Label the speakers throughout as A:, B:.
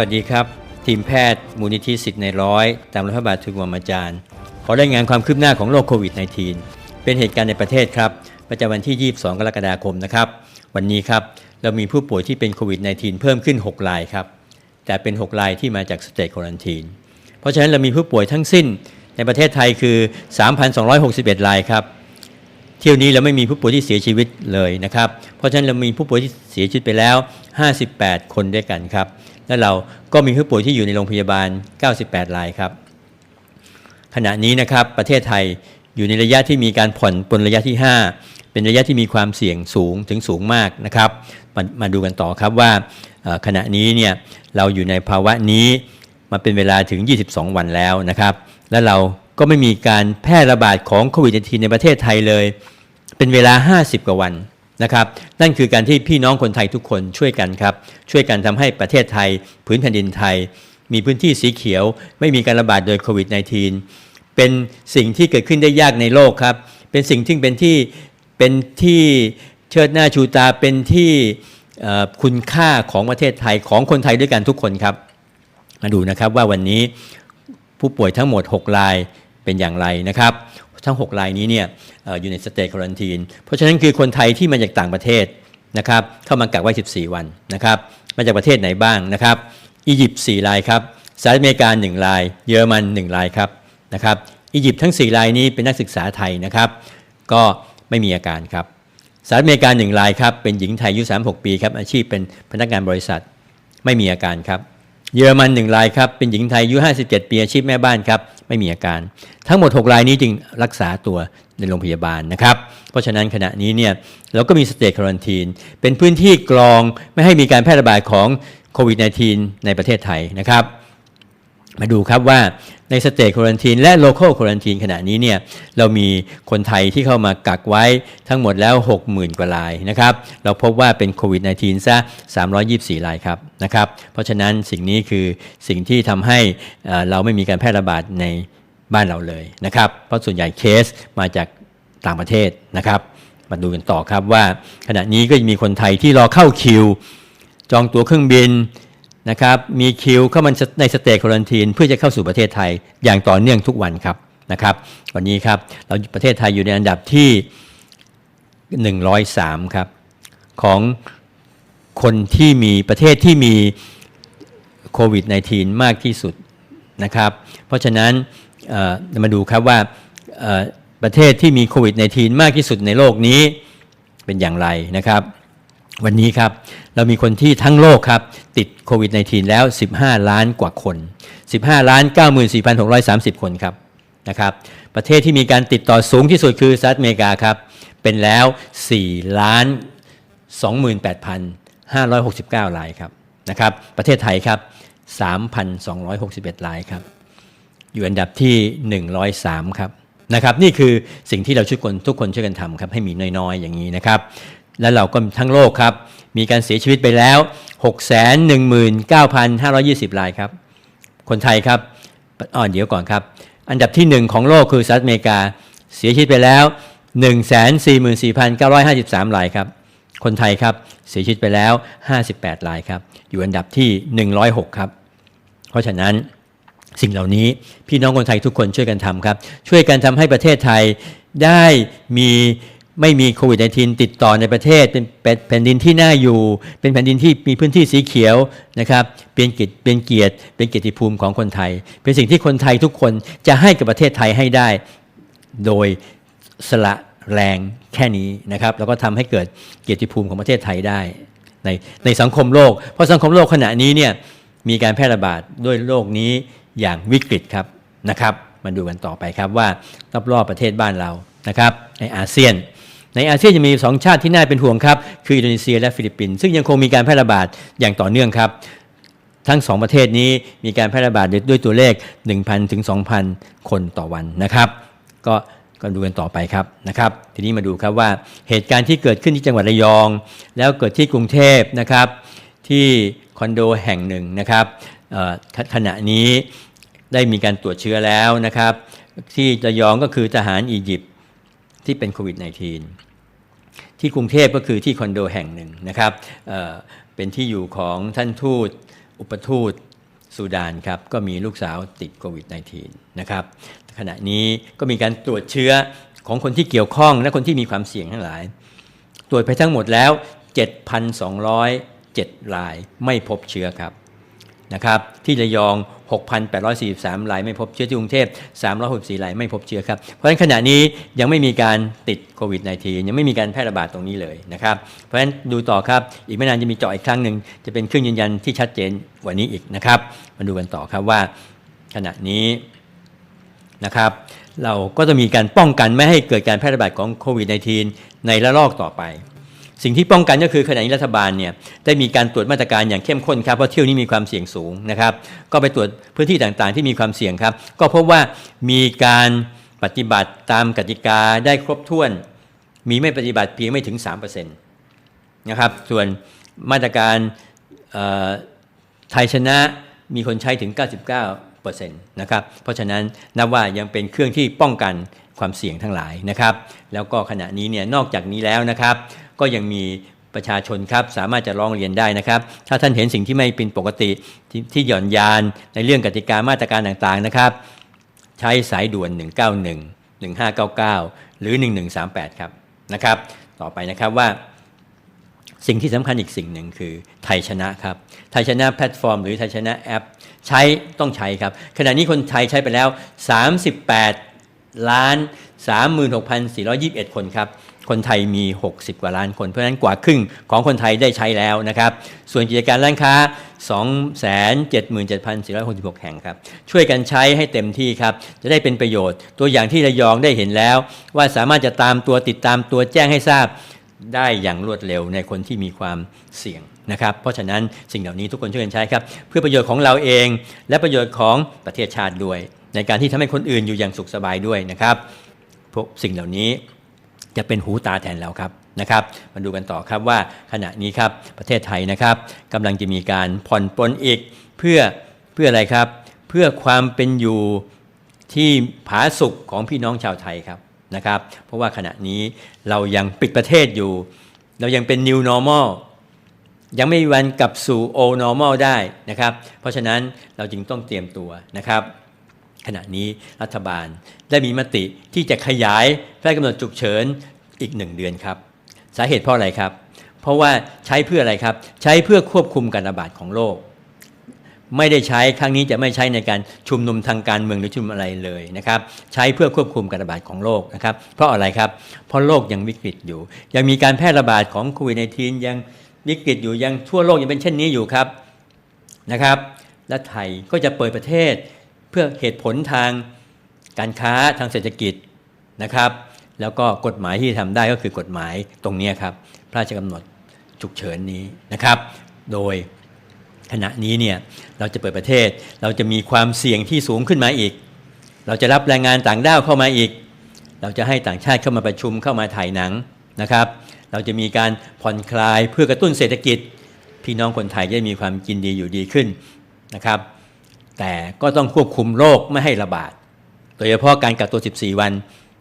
A: วัสดีครับ ทีมแพทย์มูลนิธิสิทธิ์ในร้อยตามรัฐบาลทุกวรมอาจารย์ ขอรายงานความคืบหน้าของโรคโควิด -19 เป็นเหตุการณ์ในประเทศครับ ประจำวันที่ 22 กรกฎาคมนะครับ วันนี้ครับ เรามีผู้ป่วยที่เป็นโควิด -19 เพิ่มขึ้น 6 รายครับ แต่เป็น 6 รายที่มาจากสเตทควอนตีนเพราะฉะนั้นเรามีผู้ป่วยทั้งสิ้นในประเทศไทยคือ 3,261 รายครับ เที่ยวนี้เราไม่มีผู้ป่วยที่เสียชีวิตเลยนะครับ เพราะฉะนั้นเรามีผู้ป่วยที่เสียชีวิตไปแล้ว 58 คนด้วยกันครับ และเราก็มีผู้ป่วยที่อยู่ในโรงพยาบาล 98 รายครับ ขณะนี้นะครับประเทศไทยอยู่ในระยะที่มีการผ่อนปลนระยะที่ 5 เป็นระยะที่มีความเสี่ยงสูงถึงสูงมากนะครับมามาดูกันต่อครับว่าขณะนี้เนี่ยเราอยู่ในภาวะนี้มาเป็นเวลาถึง 22 วันแล้วนะครับ และเราก็ไม่มีการแพร่ระบาดของโควิด -19 ในประเทศไทยเลย เป็นเวลา 50 กว่าวัน นะครับนั่นคือการที่พี่น้องคนไทยทุกคนช่วยกันครับ ช่วยกันทำให้ประเทศไทยพื้นแผ่นดินไทย มีพื้นที่สีเขียว ไม่มีการระบาดโดยโควิด -19 เป็นสิ่งที่เกิดขึ้นได้ยากในโลกครับ เป็นสิ่งที่เป็นที่เป็นที่เชิดหน้าชูตาเป็นที่คุณค่าของประเทศไทยของคนไทยด้วยกันทุกคนครับ มาดูนะครับว่าวันนี้ผู้ป่วยทั้งหมด 6 รายเป็นอย่างไรนะครับ ทั้ง 6 รายนี้เนี่ยเอ่ออยู่ในสเตจควอนตีนเพราะฉะนั้นคือคนไทยที่มาจากต่างประเทศนะครับเข้ามากักไว้ 14 วันนะครับมาจากประเทศไหนบ้างนะครับอียิปต์4รายครับสหรัฐอเมริกา1ราย เยอรมัน 1 รายครับนะครับอียิปต์ทั้ง 4 รายนี้เป็นนักศึกษาไทยนะครับ ก็ไม่มีอาการครับสหรัฐอเมริกา1รายครับเป็นหญิงไทยอายุ36 ปีครับอาชีพเป็นพนักงานบริษัทไม่มีอาการครับ เยอรมันหนึ่งรายครับ เป็นหญิงไทยอายุ 57 ปีอาชีพแม่บ้านครับ ไม่มีอาการ ทั้งหมด 6 รายนี้จึงรักษาตัวในโรงพยาบาลนะครับ เพราะฉะนั้นขณะนี้เนี่ยเราก็มีสเตจควอนตีน เป็นพื้นที่กรองไม่ให้มีการแพร่ระบาดของโควิด -19 ในประเทศไทยนะครับ มาดูครับว่าในสเตทควอนตีนและโล c a l ควอนตีนขณะนี้เนี่ยเรามีคนไทยที่เข้ามากักไว้ทั้งหมดแล้ว 60,000 กว่ารายนะครับ เราพบว่าเป็นโควิด -19 ซะ 324 รายครับนะครับ เพราะฉะนั้นสิ่งนี้คือสิ่งที่ทำให้เราไม่มีการแพร่ระบาดในบ้านเราเลยนะครับ เพราะส่วนใหญ่เคสมาจากต่างประเทศนะครับ มาดูกันต่อครับว่าขณะนี้ก็ยังมีคนไทยที่รอเข้าคิว จองตั๋วเครื่องบิน นะครับมีคิวเข้ามาในสเตจควอนตีนเพื่อจะเข้าสู่ประเทศไทยอย่างต่อเนื่องทุกวันครับนะครับ วันนี้ครับเราประเทศไทยอยู่ในอันดับที่ 103 ครับ ของคนที่มีประเทศที่มีโควิด -19 มากที่สุดนะครับ เพราะฉะนั้นมาดูครับว่าประเทศที่มีโควิด -19 มากที่สุดในโลกนี้เป็นอย่างไรนะครับ วันนี้ครับ เรามีคนที่ทั้งโลกครับ ติดโควิด -19 แล้ว 15 ล้านกว่าคน 15 ล้าน 94,630 คนครับนะครับประเทศที่มีการติดต่อสูงที่สุดคือสหรัฐอเมริกาครับ เป็นแล้ว 4 ล้าน 28,569 รายครับนะครับประเทศไทยครับ 3,261 รายครับ อยู่อันดับที่ 103 ครับนะครับนี่คือสิ่งที่เราช่วยคนทุกคนช่วยกันทำครับให้มีน้อยๆ อย่างนี้นะครับ แล้วเราก็ทั้งโลกครับ มีการเสียชีวิตไปแล้ว 619,520 รายครับ คนไทยครับอ่อนเดี๋ยวก่อนครับ อันดับที่ 1 ของโลกคือสหรัฐอเมริกาเสียชีวิตไปแล้ว 144,953 รายครับ คนไทยครับเสียชีวิตไปแล้ว 58 รายครับ อยู่อันดับที่ 106 ครับ เพราะฉะนั้นสิ่งเหล่านี้พี่น้องคนไทยทุกคนช่วยกันทำครับ ช่วยกันทำให้ประเทศไทยได้มี ไม่มีโควิด -19 ติดต่อในประเทศเป็นเป็นแผ่นดินที่น่าอยู่ เป็นแผ่นดินที่มีพื้นที่สีเขียวนะครับเป็นเกียรติเป็นเกียรติเป็นเกียรติภูมิของคนไทย เป็นสิ่งที่คนไทยทุกคนจะให้กับประเทศไทยให้ได้ โดยสละแรงแค่นี้นะครับแล้วก็ทำให้เกิดเกียรติภูมิของประเทศไทยได้ ในในสังคมโลก เพราะสังคมโลกขณะนี้เนี่ยมีการแพร่ระบาดด้วยโรคนี้อย่างวิกฤตครับนะครับมาดูกันต่อไปครับว่ารอบๆประเทศบ้านเรานะครับในอาเซียน ในอาเซียนจะมีสองชาติที่น่าเป็นห่วงครับ คืออินโดนีเซียและฟิลิปปินส์ซึ่งยังคงมีการแพร่ระบาดอย่างต่อเนื่องครับ ทั้งสองประเทศนี้มีการแพร่ระบาดด้วยตัวเลข 1,000 ถึง 2,000 คนต่อวันนะครับ ก็ก็ดูกันต่อไปครับนะครับ ทีนี้มาดูครับว่าเหตุการณ์ที่เกิดขึ้นที่จังหวัดระยอง แล้วเกิดที่กรุงเทพนะครับ ที่คอนโดแห่งหนึ่งนะครับขขณะนี้ได้มีการตรวจเชื้อแล้วนะครับ ที่ระยองก็คือทหารอียิปต์ ที่เป็นโควิด -19 ที่กรุงเทพก็คือที่คอนโดแห่งหนึ่งนะครับเเป็นที่อยู่ของท่านทูตอุปทูตซูดานครับก็มีลูกสาวติดโควิด -19 นะครับขณะนี้ก็มีการตรวจเชื้อของคนที่เกี่ยวข้องและคนที่มีความเสี่ยงทั้งหลาย ตรวจไปทั้งหมดแล้ว 7,207รายไม่พบเชื้อครับนะครับ ที่ระยอง 6,843รายไม่พบเชื้อที่กรุงเทพ364รายไม่พบเชื้อครับ เพราะฉะนั้นขณะนี้ยังไม่มีการติดโควิด -19 ยังไม่มีการแพร่ระบาดตรงนี้เลยนะครับ เพราะฉะนั้นดูต่อครับอีกไม่นานจะมีเจาะอีกครั้งหนึ่งจะเป็นเครื่องยืนยันที่ชัดเจนกว่านี้อีกนะครับ มาดูกันต่อครับว่าขณะนี้นะครับเราก็จะมีการป้องกันไม่ให้เกิดการแพร่ระบาดของโควิด -19 ในระลอกต่อไป สิ่งที่ป้องกันก็คือขณะนี้รัฐบาลเนี่ยได้มีการตรวจมาตรการอย่างเข้มข้นครับเพราะเที่ยวนี้มีความเสี่ยงสูงนะครับ ก็ไปตรวจพื้นที่ต่างๆ ที่มีความเสี่ยงครับ ก็พบว่ามีการปฏิบัติตามกติกาได้ครบถ้วน มีไม่ปฏิบัติเพียงไม่ถึง3%นะครับส่วนมาตรการไทยชนะมีคนใช้ถึง 99%นะครับเพราะฉะนั้นนับว่ายังเป็นเครื่องที่ป้องกัน ความเสี่ยงทั้งหลายนะครับ แล้วก็ขณะนี้เนี่ยนอกจากนี้แล้วนะครับ ก็ยังมีประชาชนครับสามารถจะร้องเรียนได้นะครับ ถ้าท่านเห็นสิ่งที่ไม่เป็นปกติทที่หย่อนยานในเรื่องกติกามาตรการต่างๆนะครับ ใช้สายด่วน 191 1599 หรือ 1138 ครับนะครับ ต่อไปนะครับว่าสิ่งที่สำคัญอีกสิ่งหนึ่งคือไทยชนะครับ ไทยชนะแพลตฟอร์ม หรือไทยชนะแอป ใช้ต้องใช้ครับ ขณะนี้คนไทยใช้ไปแล้ว 38 ล้าน36,421 คนครับ คนไทยมี 60 กว่าล้านคน เพราะฉะนั้นกว่าครึ่งของคนไทยได้ใช้แล้วนะครับ ส่วนกิจการร้านค้า 277,466 แห่งครับ ช่วยกันใช้ให้เต็มที่ครับ จะได้เป็นประโยชน์ ตัวอย่างที่ระยองได้เห็นแล้ว ว่าสามารถจะตามตัวติดตามตัวแจ้งให้ทราบได้อย่างรวดเร็วในคนที่มีความเสี่ยงนะครับ เพราะฉะนั้นสิ่งเหล่านี้ทุกคนช่วยกันใช้ครับ เพื่อประโยชน์ของเราเอง และประโยชน์ของประเทศชาติด้วย ในการที่ทำให้คนอื่นอยู่อย่างสุขสบายด้วยนะครับพวกสิ่งเหล่านี้จะเป็นหูตาแทนเราครับนะครับ มาดูกันต่อครับว่าขณะนี้ครับประเทศไทยนะครับกำลังจะมีการผ่อนปลนอีกเพื่อเพื่ออะไรครับ เพื่อความเป็นอยู่ที่ผาสุกของพี่น้องชาวไทยครับนะครับ เพราะว่าขณะนี้เรายังปิดประเทศอยู่ เรายังเป็น new normal ยังไม่มีวันกลับสู่ old normal ได้นะครับ เพราะฉะนั้นเราจึงต้องเตรียมตัวนะครับ ขณะนี้รัฐบาลได้มีมติที่จะขยายพระกำหนดฉุกเฉินอีกหนึ่งเดือนครับ สาเหตุเพราะอะไรครับ เพราะว่าใช้เพื่ออะไรครับ ใช้เพื่อควบคุมการระบาดของโรคไม่ได้ใช้ครั้งนี้จะไม่ใช้ในการชุมนุมทางการเมืองหรือชุมนุมอะไรเลยนะครับใช้เพื่อควบคุมการระบาดของโรคนะครับ เพราะอะไรครับ เพราะโรคยังวิกฤตอยู่ ยังมีการแพร่ระบาดของโควิด -19 ยังวิกฤตอยู่ยังทั่วโลกยังเป็นเช่นนี้อยู่ครับนะครับ และไทยก็จะเปิดประเทศ เพื่อเหตุผลทางการค้าทางเศรษฐกิจนะครับ แล้วก็กฎหมายที่ทำได้ก็คือกฎหมายตรงนี้ครับ พระราชกำหนดฉุกเฉินนี้นะครับ โดยขณะนี้เนี่ยเราจะเปิดประเทศเราจะมีความเสี่ยงที่สูงขึ้นมาอีก เราจะรับแรงงานต่างด้าวเข้ามาอีก เราจะให้ต่างชาติเข้ามาประชุมเข้ามาถ่ายหนังนะครับ เราจะมีการผ่อนคลายเพื่อกระตุ้นเศรษฐกิจ พี่น้องคนไทยจะมีความกินดีอยู่ดีขึ้นนะครับ แต่ก็ต้องควบคุมโรคไม่ให้ระบาด โดยเฉพาะการกักตัว 14 วัน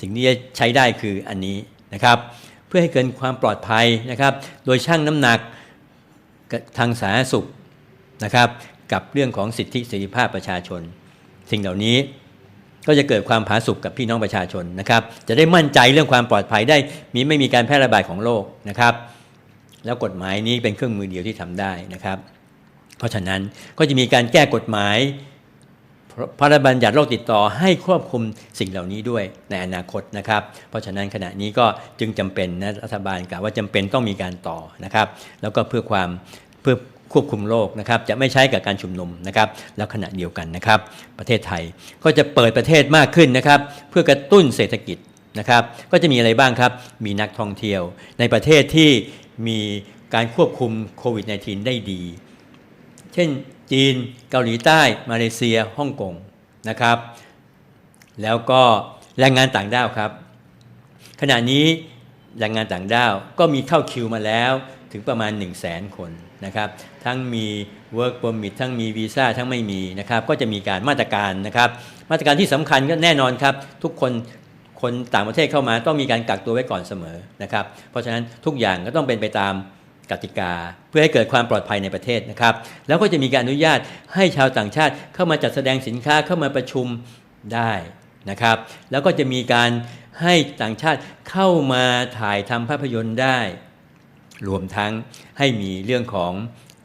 A: สิ่งที่จะใช้ได้คืออันนี้นะครับ เพื่อให้เกิดความปลอดภัยนะครับ โดยชั่งน้ำหนักทางสาธารณสุขนะครับ กับเรื่องของสิทธิเสรีภาพประชาชน สิ่งเหล่านี้ก็จะเกิดความผาสุกกับพี่น้องประชาชนนะครับ จะได้มั่นใจเรื่องความปลอดภัยได้มีไม่มีการแพร่ระบาดของโรคนะครับ แล้วกฎหมายนี้เป็นเครื่องมือเดียวที่ทำได้นะครับ เพราะฉะนั้นก็จะมีการแก้กฎหมายพระราชบัญญัติโรคติดต่อให้ควบคุมสิ่งเหล่านี้ด้วยในอนาคตนะครับ เพราะฉะนั้นขณะนี้ก็จึงจำเป็นนะรัฐบาลกล่าวว่าจำเป็นต้องมีการต่อนะครับ แล้วก็เพื่อความเพื่อควบคุมโรคนะครับ จะไม่ใช้กับการชุมนุมนะครับ แล้วขณะเดียวกันนะครับ ประเทศไทยก็จะเปิดประเทศมากขึ้นนะครับ เพื่อกระตุ้นเศรษฐกิจนะครับ ก็จะมีอะไรบ้างครับ มีนักท่องเที่ยว ในประเทศที่มีการควบคุมโควิด -19 ได้ดี เช่นจีนเกาหลีใต้มาเลเซียฮ่องกงนะครับ แล้วก็แรงงานต่างด้าวครับ ขณะนี้แรงงานต่างด้าวก็มีเข้าคิวมาแล้วถึงประมาณ 1 0 0 0 0แสนคนนะครับ ทั้งมี work permit ทั้งมีวีซ่าทั้งไม่มีนะครับ ก็จะมีการมาตรการนะครับ มาตรการที่สำคัญก็แน่นอนครับ ทุกคนคนต่างประเทศเข้ามาต้องมีการกักตัวไว้ก่อนเสมอนะครับ เพราะฉะนั้นทุกอย่างก็ต้องเป็นไปตาม กติกา เพื่อให้เกิดความปลอดภัยในประเทศนะครับ แล้วก็จะมีการอนุญาตให้ชาวต่างชาติเข้ามาจัดแสดงสินค้าเข้ามาประชุมได้นะครับ แล้วก็จะมีการให้ต่างชาติเข้ามาถ่ายทำภาพยนตร์ได้ รวมทั้งให้มีเรื่องของ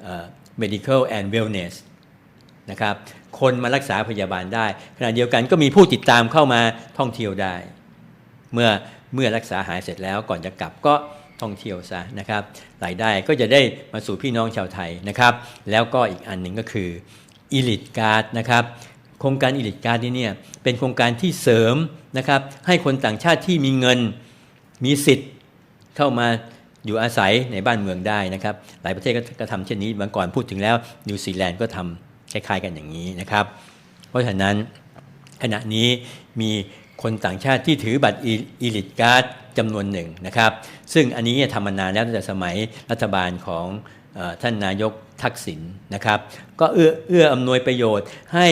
A: เอ่อ medical and wellness นะครับคนมารักษาพยาบาลได้ ขณะเดียวกันก็มีผู้ติดตามเข้ามาท่องเที่ยวได้ เมื่อเมื่อรักษาหายเสร็จแล้วก่อนจะกลับก็ ท่องเที่ยวซะนะครับรายได้ก็จะได้มาสู่พี่น้องชาวไทยนะครับ แล้วก็อีกอันหนึ่งก็คือ e l i t e Card นะครับโครงการ e l i t e Card นี่เนี่ยเป็นโครงการที่เสริมนะครับให้คนต่างชาติที่มีเงินมีสิทธิ์เข้ามาอยู่อาศัยในบ้านเมืองได้นะครับ หลายประเทศก็กทำเช่นนี้เมื่อก่อนพูดถึงแล้วนิวซีแลนด์ก็ทำคล้ายๆกันอย่างนี้นะครับ เพราะฉะนั้นขณะนี้มีคนต่างชาติที่ถือบัตรอีลิทการ์ด จำนวนหนึ่งนะครับ ซึ่งอันนี้ทำมานานแล้วตั้งแต่สมัยรัฐบาลของท่านนายกทักษิณนะครับ ก็เอื้อเอื้ออำนวยประโยชน์ให้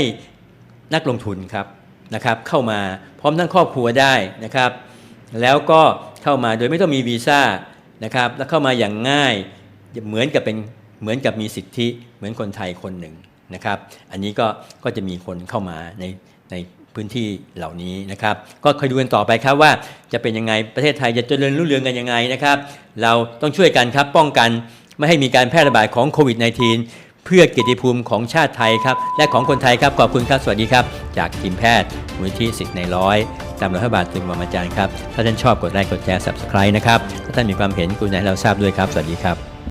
A: นักลงทุนครับนะครับ เข้ามาพร้อมทั้งครอบครัวได้นะครับ แล้วก็เข้ามาโดยไม่ต้องมีวีซ่านะครับ แล้วเข้ามาอย่างง่ายเหมือนกับเป็นเหมือนกับมีสิทธิเหมือนคนไทยคนหนึ่งนะครับ อันนี้ก็ก็จะมีคนเข้ามาในใน พื้นที่เหล่านี้นะครับก็คอยดูกันต่อไปครับว่าจะเป็นยังไงประเทศไทยจะเจริญรุ่งเรืองกันยังไงนะครับ เราต้องช่วยกันครับป้องกันไม่ให้มีการแพร่ระบาดของโควิด -19 เพื่อเกียรติภูมิของชาติไทยครับ และของคนไทยครับ ขอบคุณครับ สวัสดีครับ จากทีมแพทย์มูลที่สิทธิ์ในร้อยตามรัฐบาลตึงบรมอาจารย์ครับ ถ้าท่านชอบกดไลค์กดแชร์ subscribe นะครับ ถ้าท่านมีความเห็นกรุณาให้เราทราบด้วยครับ สวัสดีครับ